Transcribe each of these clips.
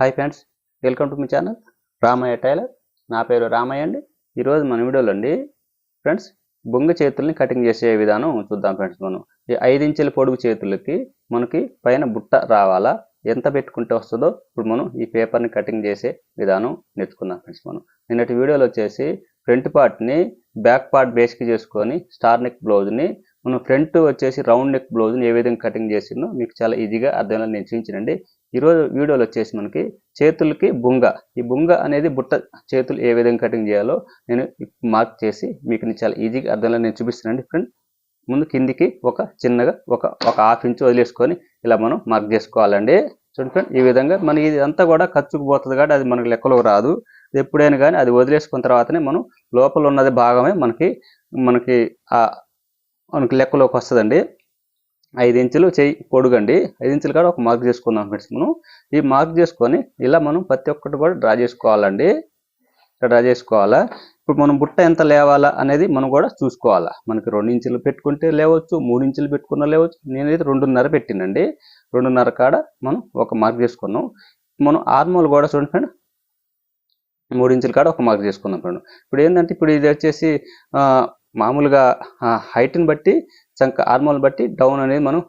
Hi friends welcome to మీ channel Ramayya tailor. నా పేరు రామయ్య అండి. ఈరోజు మన వీడియోలో అండి ఫ్రెండ్స్ బొంగ చేతుల్ని కటింగ్ చేసే విధానం చూద్దాం ఫ్రెండ్స్ మనం. ఈ ఐదు ఇంచుల పొడుగు చేతులకి మనకి పైన బుట్ట రావాలా ఎంత పెట్టుకుంటే వస్తుందో ఇప్పుడు మనం ఈ పేపర్ని కటింగ్ చేసే విధానం నేర్చుకుందాం ఫ్రెండ్స్ మనం. నిన్నటి వీడియోలో వచ్చేసి ఫ్రంట్ పార్ట్ని బ్యాక్ పార్ట్ బేస్కి చేసుకొని స్టార్ నెక్ బ్లౌజ్ని మనం ఫ్రంట్ వచ్చేసి రౌండ్ నెక్ బ్లౌజ్ని ఏ విధంగా కటింగ్ చేసిందో మీకు చాలా ఈజీగా అర్థంలో నేను చూపించనండి ఈరోజు వీడియోలో వచ్చేసి మనకి చేతులకి బుంగ. ఈ బుంగ అనేది బుట్ట చేతులు ఏ విధంగా కటింగ్ చేయాలో నేను మార్క్ చేసి మీకు నేను చాలా ఈజీగా అర్థంలో నేను చూపిస్తానండి ఫ్రెండ్. ముందు కిందికి ఒక చిన్నగా ఒక ఒక హాఫ్ ఇంచ్ వదిలేసుకొని ఇలా మనం మార్క్ చేసుకోవాలండి. చూడండి ఫ్రెండ్ ఈ విధంగా మనకి ఇది అంతా కూడా ఖర్చుకు పోతుంది కాబట్టి అది మనకి లెక్కలో రాదు. ఎప్పుడైనా కానీ అది వదిలేసుకున్న తర్వాతనే మనం లోపల ఉన్నది భాగమే మనకి మనకి ఆ మనకి లెక్కలోకి వస్తుందండి. ఐదు ఇంచులు చెయ్యి పొడుగండి. ఐదు ఇంచులు కూడా ఒక మార్క్ చేసుకుందాం ఫ్రెండ్స్ మనం. ఈ మార్క్ చేసుకొని ఇలా మనం ప్రతి ఒక్కటి కూడా డ్రా చేసుకోవాలండి. డ్రా చేసుకోవాలా? ఇప్పుడు మనం బుట్ట ఎంత లేవాలా అనేది మనం కూడా చూసుకోవాలా. మనకి రెండు ఇంచులు పెట్టుకుంటే లేవచ్చు మూడు ఇంచులు పెట్టుకున్నా లేవచ్చు. నేనైతే రెండున్నర పెట్టినండి. రెండున్నర కాడ మనం ఒక మార్క్ చేసుకున్నాం. మనం ఆర్మోల్ కూడా చూడండి ఫ్రెండ్. మూడు ఇంచుల కాడ ఒక మార్క్ చేసుకుందాం ఫ్రెండ్. ఇప్పుడు ఏంటంటే ఇప్పుడు ఇది వచ్చేసి మామూలుగా హైట్ని బట్టి చంక ఆర్మోల్ బట్టి డౌన్ అనేది మనం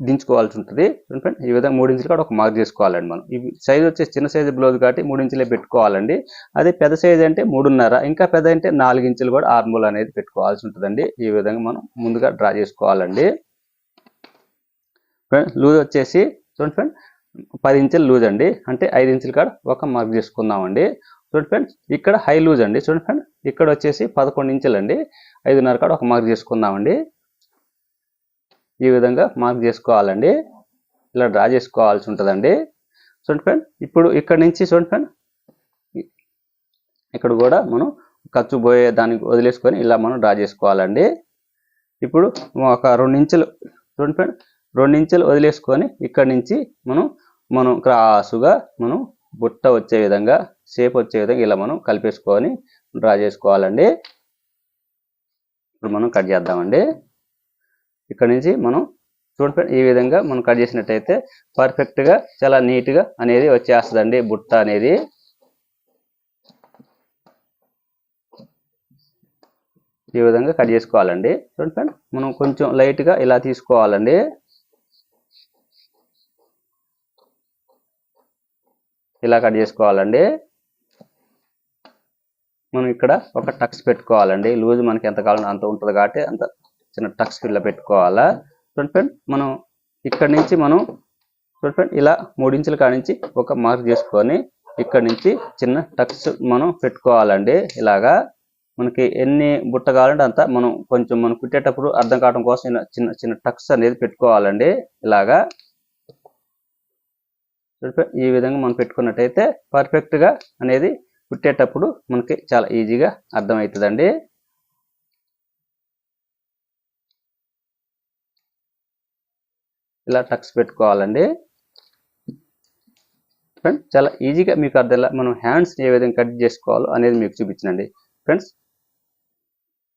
దించుకోవాల్సి ఉంటుంది. ఫ్రెండ్ ఈ విధంగా మూడు ఇంచులు కూడా ఒక మార్క్ చేసుకోవాలండి మనం. ఇవి సైజ్ వచ్చేసి చిన్న సైజు బ్లౌజ్ కాబట్టి మూడు ఇంచులే పెట్టుకోవాలండి. అదే పెద్ద సైజ్ అంటే మూడున్నర ఇంకా పెద్ద అంటే నాలుగు ఇంచులు కూడా ఆర్మోల్ అనేది పెట్టుకోవాల్సి ఉంటుందండి. ఈ విధంగా మనం ముందుగా డ్రా చేసుకోవాలండి. ఫ్రెండ్ లూజ్ వచ్చేసి చూడండి ఫ్రెండ్ పది ఇంచులు లూజ్ అండి. అంటే ఐదు ఇంచుల కాడ ఒక మార్క్ చేసుకుందామండి. చూడండి ఫ్రెండ్స్ ఇక్కడ హై లూజ్ అండి. చూడండి ఫ్రెండ్ ఇక్కడ వచ్చేసి పదకొండు ఇంచులు అండి ఐదున్నర కాడ ఒక మార్క్ చేసుకుందామండి. ఈ విధంగా మార్క్ చేసుకోవాలండి. ఇలా డ్రా చేసుకోవాల్సి ఉంటుందండి. చూడండి ఫ్రెండ్ ఇప్పుడు ఇక్కడ నుంచి చూడండి ఫ్రెండ్ ఇక్కడ కూడా మనం ఖర్చు పోయే దానికి వదిలేసుకొని ఇలా మనం డ్రా చేసుకోవాలండి. ఇప్పుడు ఒక రెండు ఇంచులు చూడండి ఫ్రెండ్ రెండు ఇంచులు వదిలేసుకొని ఇక్కడ నుంచి మనం మనం క్రాసుగా మనం బుట్ట వచ్చే విధంగా షేప్ వచ్చే విధంగా ఇలా మనం కలిపేసుకొని డ్రా చేసుకోవాలండి. ఇప్పుడు మనం కట్ చేద్దామండి. ఇక్కడ నుంచి మనం చూడండి ఈ విధంగా మనం కట్ చేసినట్టయితే పర్ఫెక్ట్గా చాలా నీట్గా అనేది వచ్చేస్తుందండి బుట్ట అనేది. ఈ విధంగా కట్ చేసుకోవాలండి. చూడండి ఫ్రెండ్ మనం కొంచెం లైట్గా ఇలా తీసుకోవాలండి. ఇలా కట్ చేసుకోవాలండి. మనం ఇక్కడ ఒక టక్స్ పెట్టుకోవాలండి. లూజ్ మనకి ఎంత కావాలో అంత ఉంటుంది కాబట్టి అంత చిన్న టక్స్ ఇలా పెట్టుకోవాలా. చూడండి ఫ్రెండ్ మనం ఇక్కడ నుంచి మనం చూడండి ఫ్రెండ్ ఇలా మూడించుల కాడ నుంచి ఒక మార్క్ చేసుకొని ఇక్కడ నుంచి చిన్న టక్స్ మనం పెట్టుకోవాలండి. ఇలాగా మనకి ఎన్ని బుట్ట కావాలంటే అంత మనం కొంచెం మనం కుట్టేటప్పుడు అర్థం కావడం కోసం చిన్న చిన్న టక్స్ అనేది పెట్టుకోవాలండి. ఇలాగా ఈ విధంగా మనం పెట్టుకున్నట్టయితే పర్ఫెక్ట్గా అనేది కుట్టేటప్పుడు మనకి చాలా ఈజీగా అర్థమవుతుందండి. ఇలా టక్స్ పెట్టుకోవాలండి. ఫ్రెండ్స్ చాలా ఈజీగా మీకు అర్థం మనం హ్యాండ్స్ ఏ విధంగా కట్ చేసుకోవాలో అనేది మీకు చూపించండి ఫ్రెండ్స్